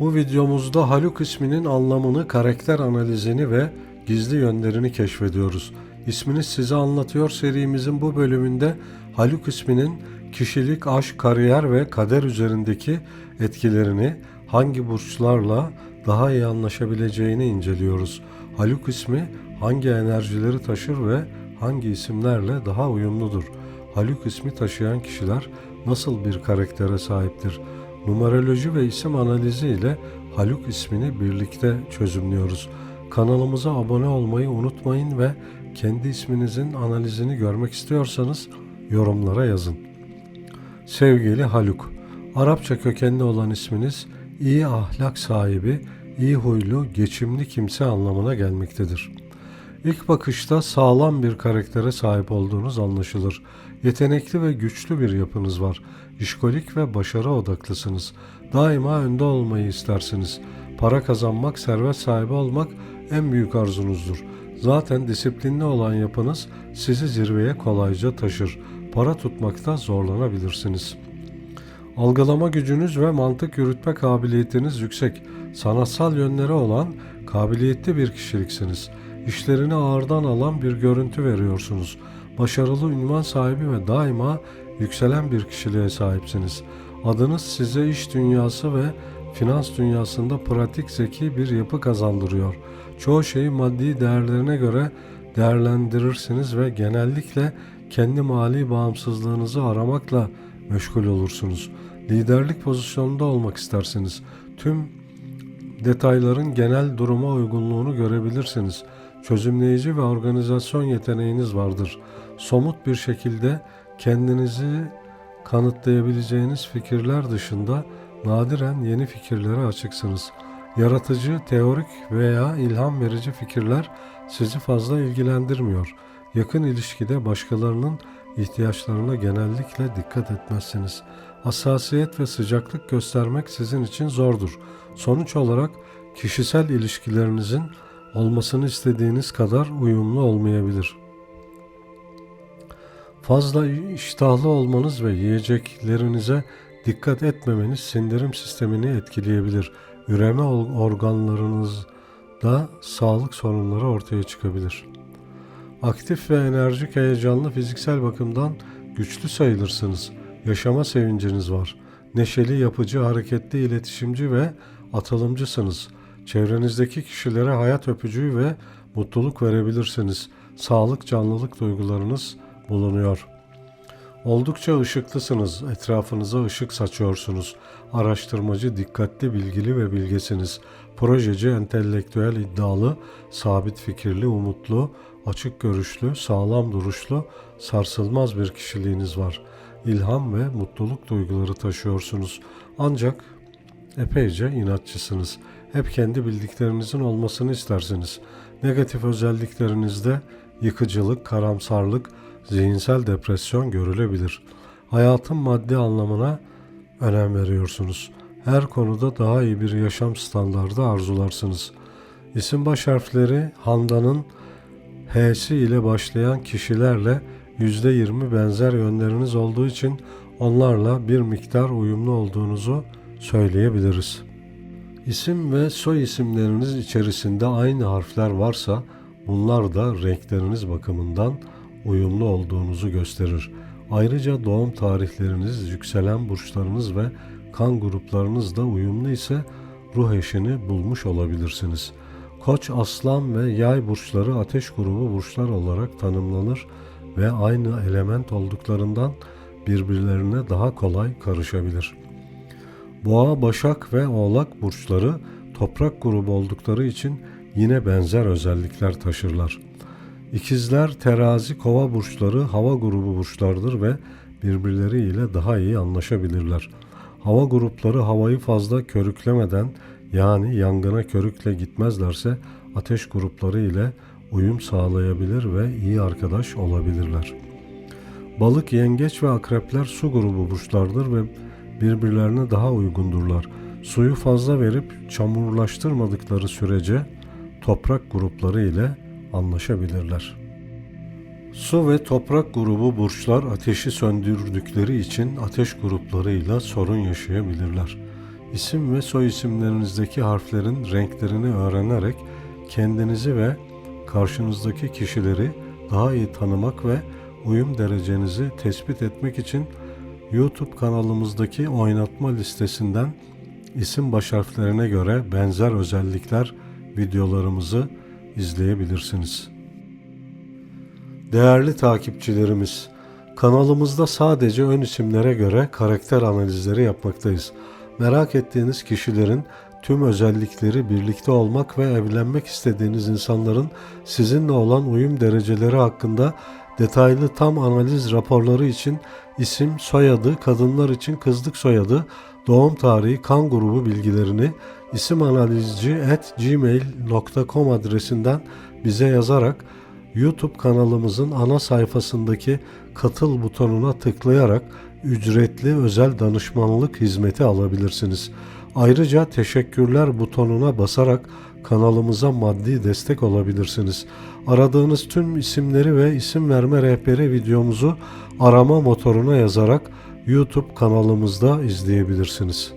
Bu videomuzda Haluk isminin anlamını, karakter analizini ve gizli yönlerini keşfediyoruz. İsmini size anlatıyor serimizin bu bölümünde Haluk isminin kişilik, aşk, kariyer ve kader üzerindeki etkilerini hangi burçlarla daha iyi anlaşabileceğini inceliyoruz. Haluk ismi hangi enerjileri taşır ve hangi isimlerle daha uyumludur? Haluk ismi taşıyan kişiler nasıl bir karaktere sahiptir? Numeroloji ve isim analizi ile Haluk ismini birlikte çözümlüyoruz. Kanalımıza abone olmayı unutmayın ve kendi isminizin analizini görmek istiyorsanız yorumlara yazın. Sevgili Haluk, Arapça kökenli olan isminiz iyi ahlak sahibi, iyi huylu, geçimli kimse anlamına gelmektedir. İlk bakışta sağlam bir karaktere sahip olduğunuz anlaşılır. Yetenekli ve güçlü bir yapınız var. İşkolik ve başarı odaklısınız. Daima önde olmayı istersiniz. Para kazanmak, servet sahibi olmak en büyük arzunuzdur. Zaten disiplinli olan yapınız sizi zirveye kolayca taşır. Para tutmakta zorlanabilirsiniz. Algılama gücünüz ve mantık yürütme kabiliyetiniz yüksek. Sanatsal yönleri olan kabiliyetli bir kişiliksiniz. İşlerini ağırdan alan bir görüntü veriyorsunuz. Başarılı ünvan sahibi ve daima yükselen bir kişiliğe sahipsiniz. Adınız size iş dünyası ve finans dünyasında pratik zeki bir yapı kazandırıyor. Çoğu şeyi maddi değerlerine göre değerlendirirsiniz ve genellikle kendi mali bağımsızlığınızı aramakla meşgul olursunuz. Liderlik pozisyonunda olmak istersiniz. Tüm detayların genel duruma uygunluğunu görebilirsiniz. Çözümleyici ve organizasyon yeteneğiniz vardır. Somut bir şekilde kendinizi kanıtlayabileceğiniz fikirler dışında nadiren yeni fikirlere açıksınız. Yaratıcı, teorik veya ilham verici fikirler sizi fazla ilgilendirmiyor. Yakın ilişkide başkalarının ihtiyaçlarına genellikle dikkat etmezsiniz. Hassasiyet ve sıcaklık göstermek sizin için zordur. Sonuç olarak kişisel ilişkilerinizin olmasını istediğiniz kadar uyumlu olmayabilir. Fazla iştahlı olmanız ve yiyeceklerinize dikkat etmemeniz sindirim sistemini etkileyebilir. Üreme organlarınızda sağlık sorunları ortaya çıkabilir. Aktif ve enerjik heyecanlı fiziksel bakımdan güçlü sayılırsınız. Yaşama sevinciniz var. Neşeli, yapıcı, hareketli, iletişimci ve atılımcısınız. Çevrenizdeki kişilere hayat öpücüğü ve mutluluk verebilirsiniz. Sağlık, canlılık duygularınız bulunuyor. Oldukça ışıklısınız. Etrafınıza ışık saçıyorsunuz. Araştırmacı, dikkatli, bilgili ve bilgesiniz. Projeci, entelektüel, iddialı, sabit fikirli, umutlu, açık görüşlü, sağlam duruşlu, sarsılmaz bir kişiliğiniz var. İlham ve mutluluk duyguları taşıyorsunuz. Ancak epeyce inatçısınız. Hep kendi bildiklerinizin olmasını istersiniz. Negatif özelliklerinizde yıkıcılık, karamsarlık, zihinsel depresyon görülebilir. Hayatın maddi anlamına önem veriyorsunuz. Her konuda daha iyi bir yaşam standardı arzularsınız. İsim baş harfleri Handan'ın H'si ile başlayan kişilerle %20 benzer yönleriniz olduğu için onlarla bir miktar uyumlu olduğunuzu söyleyebiliriz. İsim ve soy isimleriniz içerisinde aynı harfler varsa bunlar da renkleriniz bakımından uyumlu olduğunuzu gösterir. Ayrıca doğum tarihleriniz, yükselen burçlarınız ve kan gruplarınız da uyumlu ise ruh eşini bulmuş olabilirsiniz. Koç, aslan ve yay burçları ateş grubu burçlar olarak tanımlanır ve aynı element olduklarından birbirlerine daha kolay karışabilir. Boğa, Başak ve Oğlak burçları toprak grubu oldukları için yine benzer özellikler taşırlar. İkizler, Terazi, Kova burçları hava grubu burçlardır ve birbirleriyle daha iyi anlaşabilirler. Hava grupları havayı fazla körüklemeden yani yangına körükle gitmezlerse ateş grupları ile uyum sağlayabilir ve iyi arkadaş olabilirler. Balık, yengeç ve akrepler su grubu burçlardır ve birbirlerine daha uygundurlar. Suyu fazla verip çamurlaştırmadıkları sürece toprak grupları ile anlaşabilirler. Su ve toprak grubu burçlar ateşi söndürdükleri için ateş gruplarıyla sorun yaşayabilirler. İsim ve soy isimlerinizdeki harflerin renklerini öğrenerek kendinizi ve karşınızdaki kişileri daha iyi tanımak ve uyum derecenizi tespit etmek için YouTube kanalımızdaki oynatma listesinden isim baş harflerine göre benzer özellikler videolarımızı izleyebilirsiniz. Değerli takipçilerimiz, kanalımızda sadece ön isimlere göre karakter analizleri yapmaktayız. Merak ettiğiniz kişilerin tüm özellikleri birlikte olmak ve evlenmek istediğiniz insanların sizinle olan uyum dereceleri hakkında detaylı tam analiz raporları için isim, soyadı, kadınlar için kızlık soyadı, doğum tarihi, kan grubu bilgilerini isimanalizci@gmail.com adresinden bize yazarak YouTube kanalımızın ana sayfasındaki katıl butonuna tıklayarak ücretli özel danışmanlık hizmeti alabilirsiniz. Ayrıca teşekkürler butonuna basarak kanalımıza maddi destek olabilirsiniz. Aradığınız tüm isimleri ve isim verme rehberi videomuzu arama motoruna yazarak YouTube kanalımızda izleyebilirsiniz.